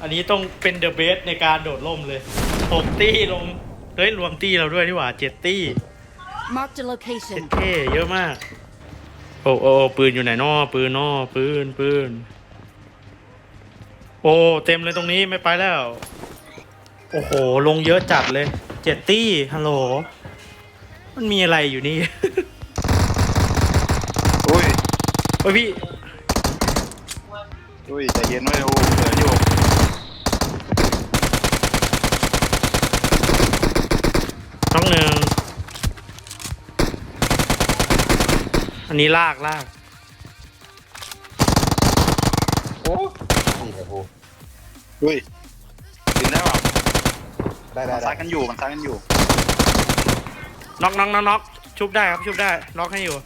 อันนี้ต้องเป็นเดอะเบสในการโดดร่มเลยหกตี้ลง เฮ้ย รวมตี้เราด้วยที่หว่าเจ็ดตี้ Marked a เจ็ด location. เท่เยอะมาก โอ้โอ้โอ้ปืนอยู่ไหนนอปืนนอปืนปืน โอ้ เต็มเลยตรงนี้ไม่ไปแล้ว โอ้โห ลงเยอะจัดเลย เจ็ดตี้ ฮัลโหล มันมีอะไรอยู่นี่ อุ้ย โอ้ยพี่ อุ้ยใจเย็นไว้โอ้เหลืออยู่ น้องหนึ่ง อันนี้ลากลากโอ้นี่ไงกูอุ้ยกินได้เปล่าได้ได้มันได้ซัดกันอยู่มันซัดกันอยู่น็อกน็อกน็อกน็อกชุบได้ครับชุบได้น็อกให้อยู่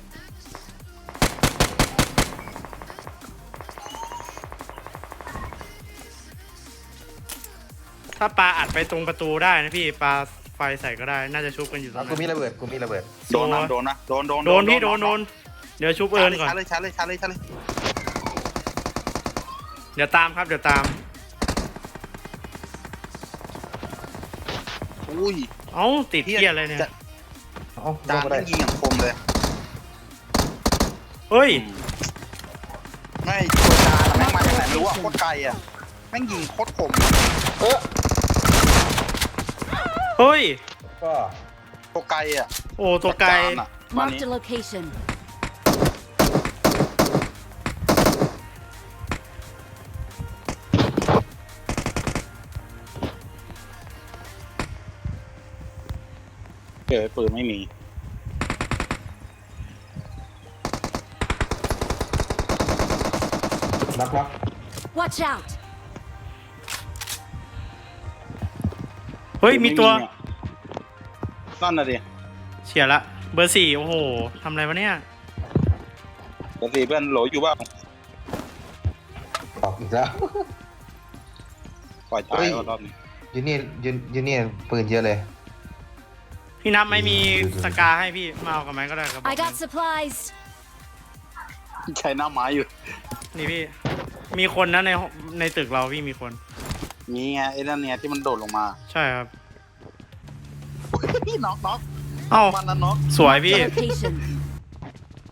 ถ้าปลาอัดไปตรงประตูได้นะพี่ปลาไฟใส่ก็ได้ น่าจะชุบกันอยู่ตรเอางกูมีนั้นระเบิดกูมีระเบิด โดนนะโดนนะโดนโดนโดนพี่โดนโดนเดี๋ยวชุบเอิญก่อน ชาร์จเลยชาร์จเลยชาร์จเลยชาร์จเลยเดี๋ยวตามครับ เดี๋ยวตาม อุ้ยเอ้าติดเทียอะไรเนี่ยจะเอ้าลจางนมาได้ แม่งยิงอย่างคมเลย เฮ้ย ไม่ตัวจานอะแม่งมาจากไหนไม่รู้อะโคตรไกลอะแม่งยิงโคตรคมเออเฮ้ย ก็ ตัวไกลอะโอ้ตัวไกล จานอะตอนนี้ Marked a location. เจอปืนไม่มี นับวะ Watch out! เฮ้ยมีตัวนั่นน่ะดิเฉียละ เบอร์สี่โอ้โหทำอะไรวะเนี่ยปกติเพื่อนโหลอยู่บ้างออกอีกแล้ว ปล่อยตายรอบนี้ยูนี่ยูยูนี่ปืนเยอะเลย พี่นับไม่มีสกาให้พี่มาเอากับไม้ก็ได้ครับ I got supplies. ใช้หน้าไม้อยู่ นี่พี่ มีคนนะในในตึกเราพี่มีคนมีไงไอ้นั่นเนี่ยที่มันโดดลงมาใช่ครับพี่น็อกน็อกเอ้า มันนั้นน็อกสวยพี่ Location.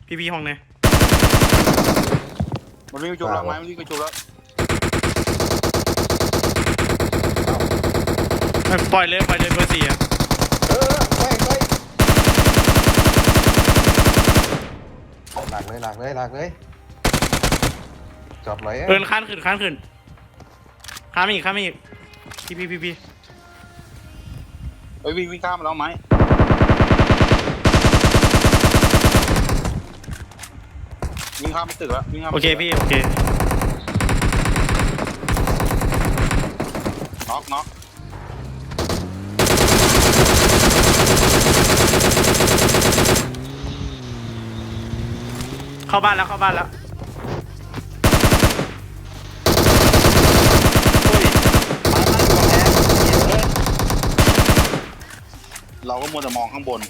พี่พี่ห้องเนี่ยมันวิ่งไปจุบแล้วไม้มันวิ่งไปจุบแล้วปล่อยเลยปล่อยเลยเบอร์สี่อะ เออไปไป หลักเลยหลักเลยหลักเลยจอบเลยเอินค้านขึ้นค้านขึ้นค้านมาอีกค้านมาอีกพี่พี่พี่พี่ไปวิ่งวิ่งข้ามมาแล้วไหมวิ่งข้ามไปตึกแล้ววิ่งข้ามไปโอเคตึกแล้วพี่โอเคน็อกน็อก เข้าบ้านแล้วเข้าบ้านแล้วเราก็มัวแต่มองข้างบน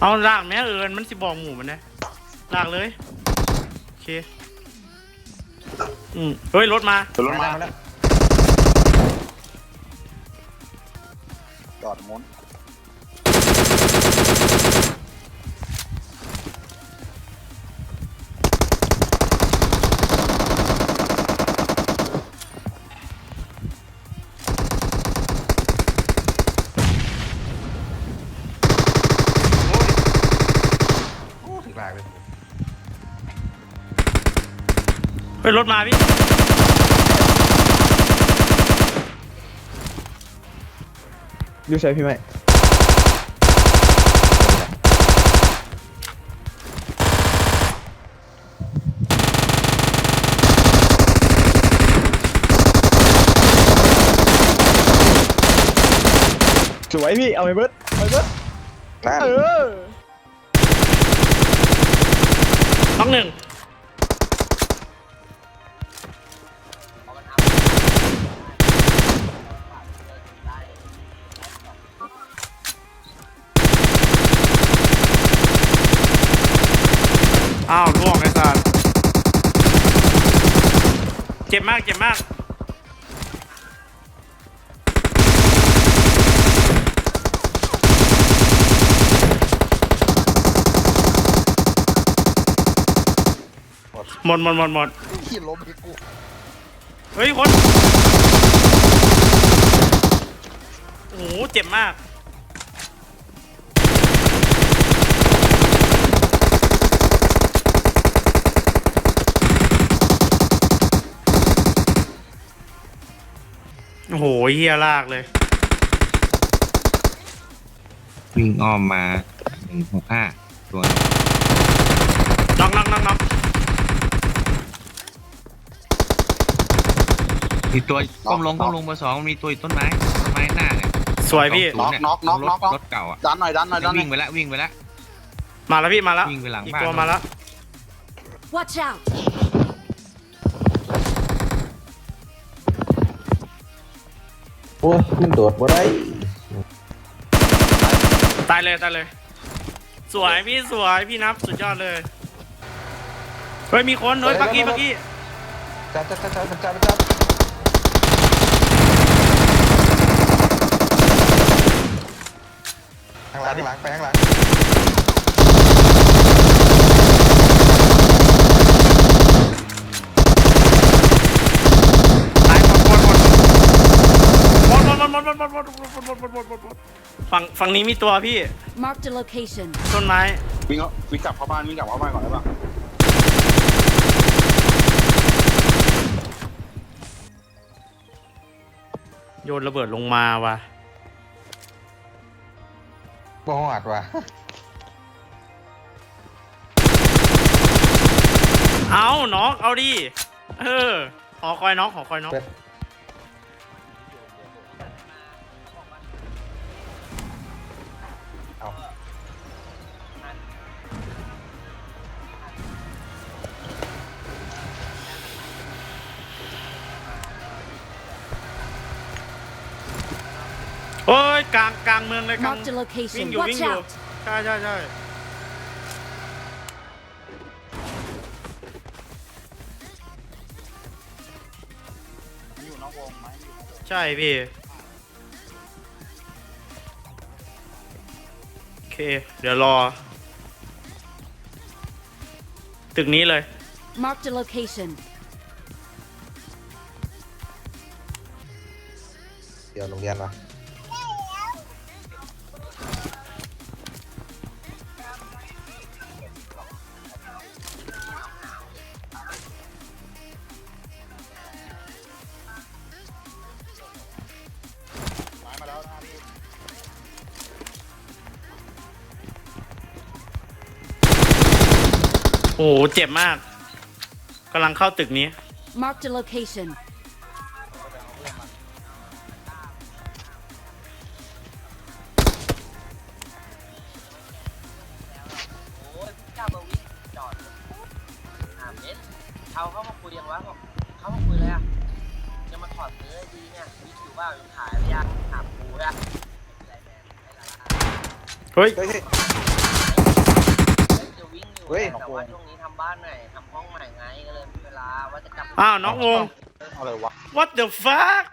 เอาลากแม่เอิญมันสิบอกหมูมันนะลากเลยโอเคอืมเฮ้ยรถมาเดี๋ยวรถมามาแล้วจอดมุน เฮ้ยรถมาพี่ ยูใช้พี่ไหมสวยพี่ เอาไปเบิร์ดเอาไปเบิร์ดนั่น เออน้องหนึ่ง อ้าวล่วงไอ้สัสเจ็บมากเจ็บมาก หมดหมดหมดหมดขี่ล้มไปกูเฮ้ยคน โอ้โหเจ็บมาก โอ้โหเฮียลากเลย วิ่งอ้อมมาหนึ่งหกห้าตัว น็อกน็อกน็อกน็อกมีตัวก้มลงก้มลงเบอร์สองมีตัวอยู่ต้นไม้ต้นไม้หน้าเนี่ยสวยพี่ สงศูย์เยน็อกน็อกน็อกน็อก รถเก่าอะดันหน่อยดันหน่อยดันหน่วิ่องยไปแล้ววิ่งไปแล้วมาแล้วพี่มาแล้ววิ่งไปหลังอีกบ้านตัวมาแล้ว Watch out! โอ้ยขึ้นโดดบ่ได้ตายเลยตายเลย สวยพี่สวยพี่นับสุดยอดเลย เฮ้ยมีคนเฮ้ยปักกี้ปักกี้จับจับจับจับจับจับข้างหลังข้างหลังไปข้างหลัง ตายหมดหมดหมด หมดหมดหมดหมดหมดหมดหมดหมดหมดหมดหมดหมดหมดหมดฝั่งฝั่งนี้มีตัวพี่ Marked a location. ต้นไม้วิ่งเอาวิ่งกลับเข้าบ้านวิ่งกลับเข้าบ้านก่อนได้ปะโยนระเบิดลงมาว่ะบ่หอดว่ะเอาน้องเอาดิเออหอคอยน้องหอคอยน้องเปิดเอา โอ้ยกลางกลางเมืองเลยกลาง Marked a วิ่ง location. อยู่วิ่ง Watch อยู่ out! ใช่ใช่ใช่มันอยู่นอกวงไหมมันอยู่นอกวงใช่พี่โอเค เดี๋ยวรอ ตึกนี้เลย Marked a location. เดี๋ยวโรงเรียนวะ อ้โหเจ็บมากกำลังเข้าตึกนี้ Marked a location. โอ้ยเจ้าเบอร์วิทจอดอ่าเมตรเอาเข้ามาคุยยังวะบอกเข้ามาคุยเลยอะจะมาถอดซื้อให้ดีเนี่ยวิทอยู่บ้างขายระยะถามกูอะอะไรแมนไม่ละเฮ้ยเฮ้ยเฮ้ยจะ วิ่งอยู่เฮ้ย แต่ว่าช่วงนี้ทำบ้านใหม่ทำห้องใหม่ไงก็เลยมีเวลาว่าจะกลับอ้าวน้องวงอะไรวะ what the fuck